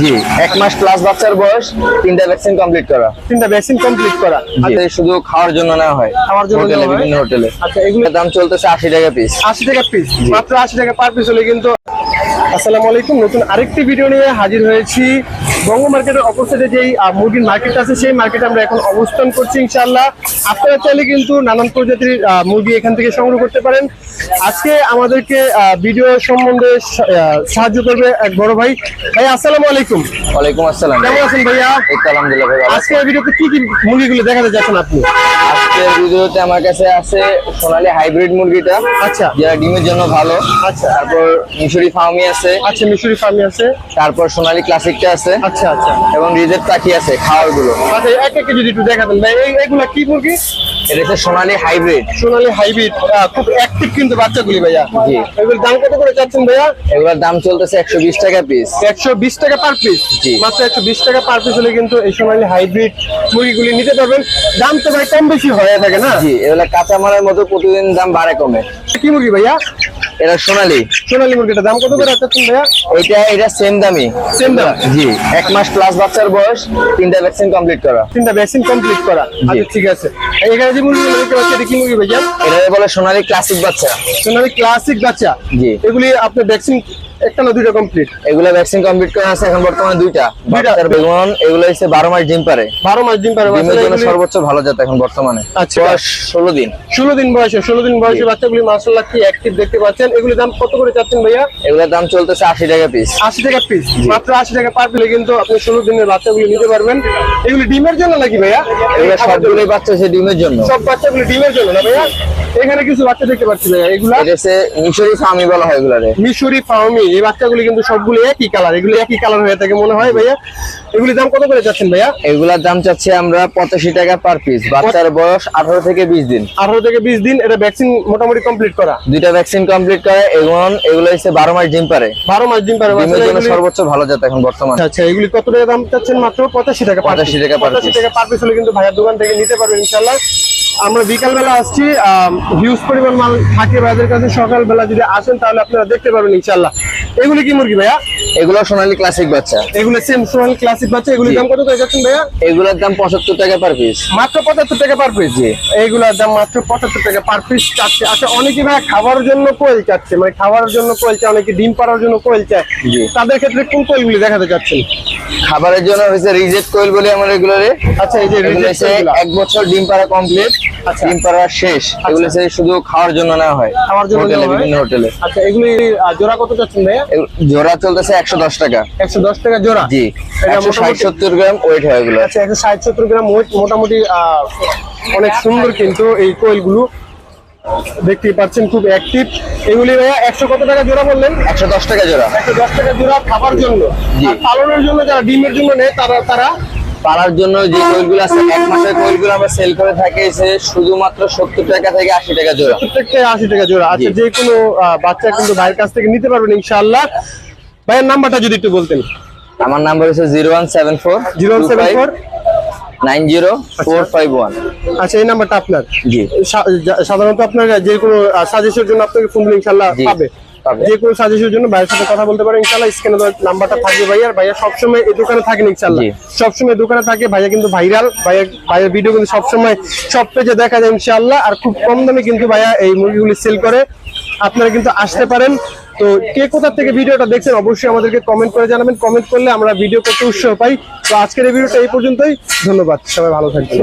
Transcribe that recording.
জি এক মাস প্লাস বাচ্চার বয়স তিনটা ভ্যাকসিন কমপ্লিট করা। তিনটা ভ্যাকসিন কমপ্লিট করা। জি। শুধু খাওয়ার জন্য না হয়। খাওয়ার জন্য হোটেলে বিভিন্ন হোটেলে। আচ্ছা এগুলোর দাম চলতেছে আশি টাকা পিস আশি টাকা পিস মাত্র আশি টাকা পার পিস হলে কিন্তু আসসালামু আলাইকুম নতুন আরেকটি ভিডিও নিয়ে হাজির হয়েছি বঙ্গ মার্কেটের অপোজিটে যেই মুরগির মার্কেট আছে সেই মার্কেটে আমরা এখন অবস্থান করছি ইনশাল্লাহ আপনারা চাইলে কিন্তু নানান প্রজাতির মুরগি এখান থেকে সংগ্রহ করতে পারেন। আজকে আমাদেরকে ভিডিও সম্বন্ধে সাহায্য করবে এক বড় ভাই। ভাই আসসালামু আলাইকুম। ওয়ালাইকুম আসসালাম। কেমন আছেন ভাইয়া? আলহামদুলিল্লাহ ভাই। আজকে ভিডিওতে কি কি মুরগিগুলো দেখাতে যাচ্ছেন আপনি? আজকের ভিডিওতে আমার কাছে আছে সোনালী হাইব্রিড মুরগিটা। আচ্ছা। যেটা ডিমের জন্য ভালো। আচ্ছা। তারপর মিশরি ফার্মি আছে। আচ্ছা মিশরি ফার্মি আছে। তারপর সোনালী ক্লাসিকটা আছে। আচ্ছা আচ্ছা। এবং রিজেট পাখি আছে খাওয়ারগুলো আচ্ছা এক এক যদি একটু দেখাতেন ভাই কি মুরগি? এটা হচ্ছে সোনালী হাইব্রিড। সোনালী হাইব্রিড খুব অ্যাক্টিভ কিন্তু বাচ্চাগুলি ভাইয়া। জি। এগুলোর দাম কত করে চাচ্ছেন ভাইয়া? এগুলোর দাম চলতেছে একশো বিশ টাকা পিস একশো বিশ টাকা পার পিস জি। মাত্র একশো বিশ টাকা পার পিস হলে কিন্তু এই সোনালী হাইব্রিড মুরগিগুলি নিতে পারবেন। দাম তো ভাই কম বেশি হয়ে থাকে না? জি এগুলা কাঁচামালের মতো প্রতিদিন দাম বাড়ে কমে। কি মুরগি ভাইয়া? এটা সোনালী। সোনালী মুরগিটা দাম কত করে চাচ্ছেন ভাইয়া? এটা এটা সেম দামি সেম দাম? জি এক মাস প্লাস বাচ্চার বয়স তিনটা ভ্যাকসিন কমপ্লিট করা। তিনটা ভ্যাকসিন কমপ্লিট করা। আচ্ছা ঠিক আছে। এখানে যে মুরগি দেখতে পাচ্ছি এটা কি মুরগি ভাইয়া? এটা বলে সোনালী ক্লাসিক বাচ্চা। সোনালী ক্লাসিক বাচ্চা। জি। এগুলি আপনি ভ্যাকসিন একটা না দুইটা কমপ্লিট এগুলা ভ্যাকসিন কমপ্লিট করা আছে এখন বর্তমানে দুইটা। বাচ্চার বেগুন এগুলো হচ্ছে বারো মাস ডিম পারে। বারো মাস দিন পারে ডিমের জন্য সর্বোচ্চ ভালো জাত এখন বর্তমানে। আচ্ছা। বয়স ষোলো দিন। ষোলো দিন বয়সে ষোলো দিন বয়সে বাচ্চাগুলি মার্শাল্লাহ কি অ্যাক্টিভ দেখতে পাচ্ছেন? এগুলি দাম কত করে চাচ্ছেন ভাইয়া? এগুলোর দাম চলতেছে আশি টাকা পিস আশি টাকা পিস মাত্র আশি টাকা পার পিলে কিন্তু আপনি ষোলো দিনের বাচ্চাগুলি নিতে পারবেন। এগুলি ডিমের জন্য নাকি ভাইয়া? এগুলো সবগুলোই বাচ্চা হচ্ছে ডিমের জন্য। সব বাচ্চাগুলি ডিমের জন্য না ভাইয়া? এখানে কিছু বাচ্চা দেখতে পাচ্ছি ভাইয়া এগুলা? হচ্ছে মিশরি ফার্মি বলা হয় এগুলারে। মিশরি ফার্মি এই বাচ্চাগুলি কিন্তু সবগুলো একই কালার এগুলি একই কালার হয়ে থাকে মনে হয় ভাইয়া। এগুলি দাম কত করে যাচ্ছেন ভাইয়া? এগুলার দাম চাচ্ছি আমরা পঁচাশি টাকা পার পিস বাচ্চার বয়স আঠারো থেকে বিশ দিন। আঠারো থেকে বিশ দিন এটা ভ্যাকসিন মোটামুটি কমপ্লিট করা। দুইটা ভ্যাকসিন কমপ্লিট করে এবং এগুলো হচ্ছে বারো মাস ডিম পারে। বারো মাস দিন পারে সর্বোচ্চ ভালো জাত এখন বর্তমানে। আচ্ছা এগুলি কত টাকা দাম চাচ্ছেন মাত্র? পঁচাশি টাকা 85 টাকা পঁচাশি টাকা পার পিস হলে কিন্তু ভাইয়ার দোকান থেকে নিতে পারবেন ইনশাল্লাহ আমরা বিকাল বেলা আসছি হিউজ পরিমাণ মাল থাকে ভাইদের কাছে। সকাল বেলা যদি আসেন তাহলে আপনারা দেখতে পারবেন ইনশাল্লাহ এগুলি কি মুরগি ভাইয়া? এগুলো সোনালী ক্লাসিক বাচ্চা। এগুলো সেম সোনাল ক্লাসিক বাচ্চা। এগুলি জি। দাম কত করে যাচ্ছেন ভাইয়া? এগুলোর দাম পঁচাত্তর টাকা পার পিস মাত্র পঁচাত্তর টাকা পার পিস জি। এইগুলোর দাম মাত্র পঁচাত্তর টাকা পার পিস চাচ্ছে। আচ্ছা অনেকে ভাইয়া খাওয়ার জন্য কোয়েল চাচ্ছে। মানে খাওয়ার জন্য কোয়েল চায় অনেকে ডিম পাড়ার জন্য কোয়েল চায়। তাদের ক্ষেত্রে কোন কোয়েলগুলি দেখাতে চাচ্ছেন? খাবারের জন্য হচ্ছে রিজেক্ট কোয়েল বলে আমরা এগুলোরে আচ্ছা এই যে reject এক বছর ডিম পাড়া কমপ্লিট আচ্ছা। ডিম পাড়া শেষ। এগুলো হচ্ছে শুধু খাওয়ার জন্য না হয়। খাওয়ার জন্য হোটেলে বিভিন্ন হোটেলে। আচ্ছা এগুলি জোড়া কত চাচ্ছেন ভাইয়া? জোড়া চলতেছে একশো দশ টাকা। একশো দশ টাকা জোড়া? জি। এটা একশো ষাট মোটামুটি- সত্তর গ্রাম ওয়েট হয় এগুলো। আচ্ছা একশো ষাট সত্তর গ্রাম ওয়েট মোটামুটি আহ, অনেক সুন্দর কিন্তু এই কোয়েলগুলো দেখতেই পাচ্ছেন খুব অ্যাক্টিভ এগুলি ভাইয়া একশো কত টাকা জোড়া বললেন? একশো দশ টাকা জোড়া। একশো দশ টাকা জোড়া খাবার জন্য। পালনের জন্য যারা ডিমের জন্য নেয় তারা তারা? পাড়ার জন্য যে কোয়েলগুলো আছে এক মাসের কোয়েলগুলো আমরা সেল করে থাকি এসে শুধুমাত্র সত্তর টাকা থেকে আশি টাকা জোড়া। প্রত্যেকটা আশি টাকা জোড়া। আচ্ছা। যে কোনো বাচ্চা কিন্তু ভাইয়ের কাছ থেকে নিতে পারবেন ইনশাআল্লাহ। ভাইয়ের নাম্বারটা যদি একটু বলতেন। আমার নাম্বার হচ্ছে zero one seven four zero one seven four nine zero four five one. আচ্ছা এই নাম্বারটা আপনার? জি। সাধারণত আপনার যে কোনো সাজেশনের জন্য আপনাকে ফোন ইনশাল্লাহ পাবে। পাবে। যে কোনো সাজেশনের জন্য ভাইয়ের সাথে কথা বলতে পারেন ইনশাল্লাহ স্ক্রিনে নাম্বারটা থাকবে ভাইয়ার ভাইয়া সবসময় এই দোকানে থাকেন ইনশাল্লাহ। জি। সবসময় দোকানে থাকে ভাইয়া কিন্তু ভাইরাল ভাইয়া ভাইয়ের ভিডিও কিন্তু সবসময় সব পেজে দেখা যায় ইনশাল্লাহ আর খুব কম দামে কিন্তু ভাইয়া এই মুরগিগুলি সেল করে। আপনারা কিন্তু আসতে পারেন তো কে কোথা থেকে ভিডিওটা দেখছেন অবশ্যই আমাদেরকে কমেন্ট করে জানাবেন। কমেন্ট করলে আমরা ভিডিও করতে উৎসাহ পাই। তো আজকের এই ভিডিওটা এই পর্যন্তই। ধন্যবাদ। সবাই ভালো থাকবেন।